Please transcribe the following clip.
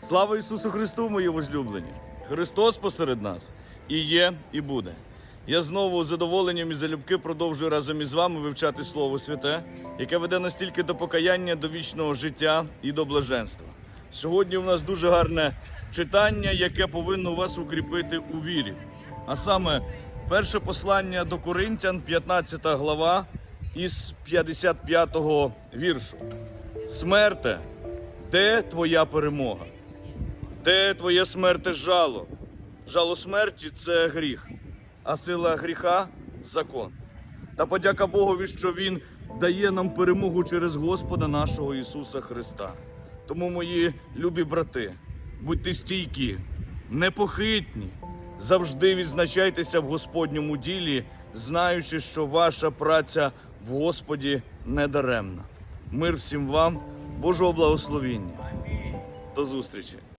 Слава Ісусу Христу, мої возлюблені! Христос посеред нас і є, і буде. Я знову з задоволенням і залюбки продовжую разом із вами вивчати Слово Святе, яке веде нас тільки до покаяння, до вічного життя і до блаженства. Сьогодні у нас дуже гарне читання, яке повинно вас укріпити у вірі. А саме перше послання до Коринтян, 15 глава, із 55 віршу. Смерте, де твоя перемога? Де твоє смерте жало? Жало смерті це гріх, а сила гріха закон. Та подяка Богові, що Він дає нам перемогу через Господа нашого Ісуса Христа. Тому, мої любі брати, будьте стійкі, непохитні, завжди відзначайтеся в Господньому ділі, знаючи, що ваша праця в Господі не даремна. Мир всім вам, Божого благословіння. До зустрічі!